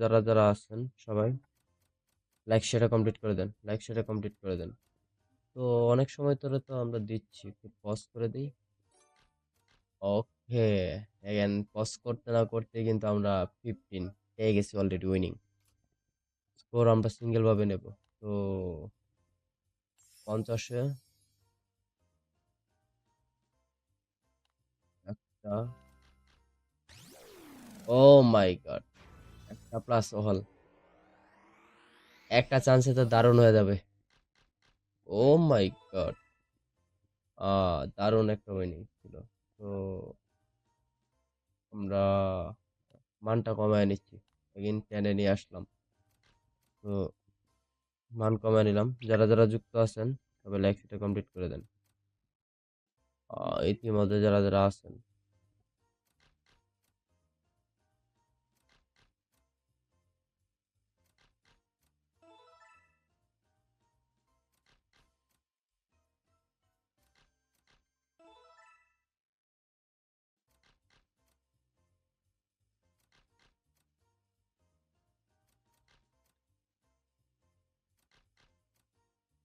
যারা যারা আছেন সবাই লাইক সেটা কমপ্লিট করে দেন লাইক সেটা কমপ্লিট করে দেন। তো অনেক সময় ধরে তো আমরা দিচ্ছি, একটু পজ করে দিই। ওকে এগেন পজ করতে না করতে কিন্তু আমরা ফিফটিন পেয়ে গেছি অলরেডি উইনিং স্কোর আমরা সিঙ্গেল ভাবে নেব। তো পঞ্চাশে একটা। ও মাই গড প্লাস হল একটা চান্সে তো দারুণ হয়ে যাবে। ও মাই গড দারুণ একটা উইনিং ছিল। তো আমরা মানটা কমায় নিচ্ছি। এগিন টেনে নিয়ে আসলাম। তো মান কমায় নিলাম। যারা যারা যুক্ত আছেন তবে লাইক সেটা কমপ্লিট করে দেন। ইতিমধ্যে যারা যারা আছেন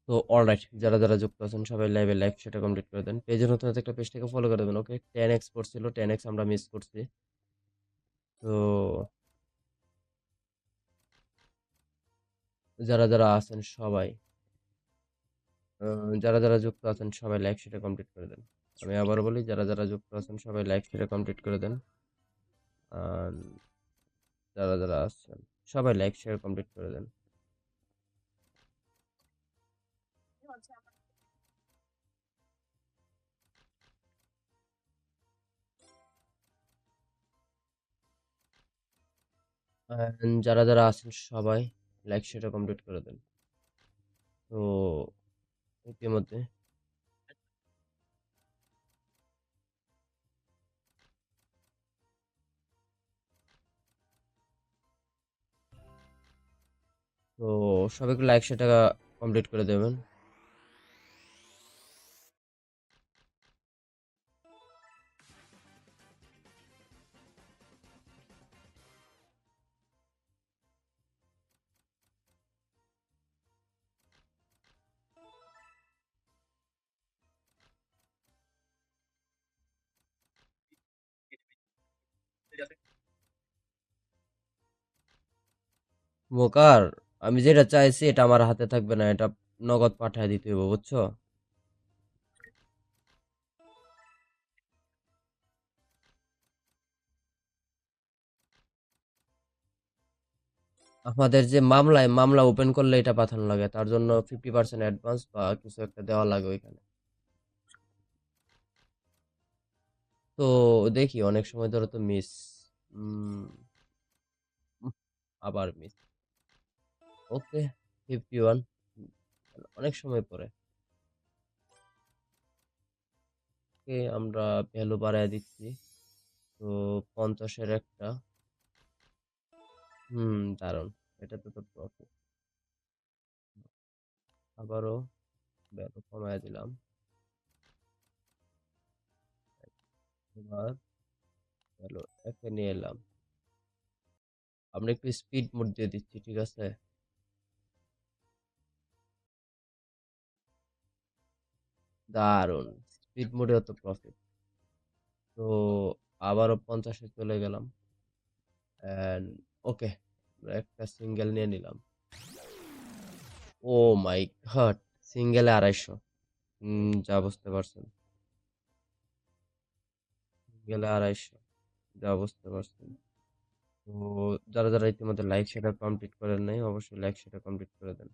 তো অলরাইট যারা যারা যুক্ত আছেন, সবাই লাইভে লাইক সেটা কমপ্লিট করে দেন। পেজের নতুন একটা পেজটাকে ফলো করে দেবেন ওকে টেন এক্স পড়ছিল টেন এক্স আমরা মিস করছি। তো যারা যারা আছেন সবাই যারা যারা যুক্ত আছেন সবাই লাইক সেটা কমপ্লিট করে দেন। আমি আবার বলি, যারা যারা যুক্ত আছেন সবাই লাইক সেটা কমপ্লিট করে দেন। যারা যারা আছেন সবাই লাইক শেয়ার কমপ্লিট করে দেন। যারা যারা আছেন সবাই লাইক সেটা কমপ্লিট করে দেন। তো, ইতিমধ্যে। তো, সবাইকে লাইক সেটা কমপ্লিট করে দেবেন। মোকার আমি যেটা চাইছি এটা আমার হাতে থাকবে না, এটা নগদ পাঠায় দিতে হবে বুঝছ? আমাদের যে মামলায়, মামলা ওপেন করলে এটা পাঠানো লাগে, তার জন্য ফিফটি পার্সেন্ট অ্যাডভান্স বা কিছু একটা দেওয়া লাগে ওইখানে। তো দেখি, অনেক সময় ধরে তো মিস আবার মিস। ওকে ফিফটি ওয়ান অনেক সময় পরে। ওকে, আমরা ভ্যালু বাড়ায় দিচ্ছি। তো পঞ্চাশের একটা। হুম দারুণ এটাতে তো প্রফিট আবারও ভ্যালু কমায় দিলাম। এবার ভ্যালু একে নিয়ে এলাম। আমরা একটু স্পিড মোড দিয়ে দিচ্ছি, ঠিক আছে? দারুণ স্পিড মোডে তো প্রফিট তো আবারও পঞ্চাশে চলে গেলাম। অ্যান্ড ওকে একটা সিঙ্গেল নিয়ে নিলাম। ও মাই গড সিঙ্গেলে আড়াইশো। যা বুঝতে পারছেন। সিঙ্গেলে আড়াইশো। যা বুঝতে পারছেন তো যারা যারা ইতিমধ্যে লাইক সেটা কমপ্লিট করেন নাই, অবশ্যই লাইক সেটা কমপ্লিট করে দেন।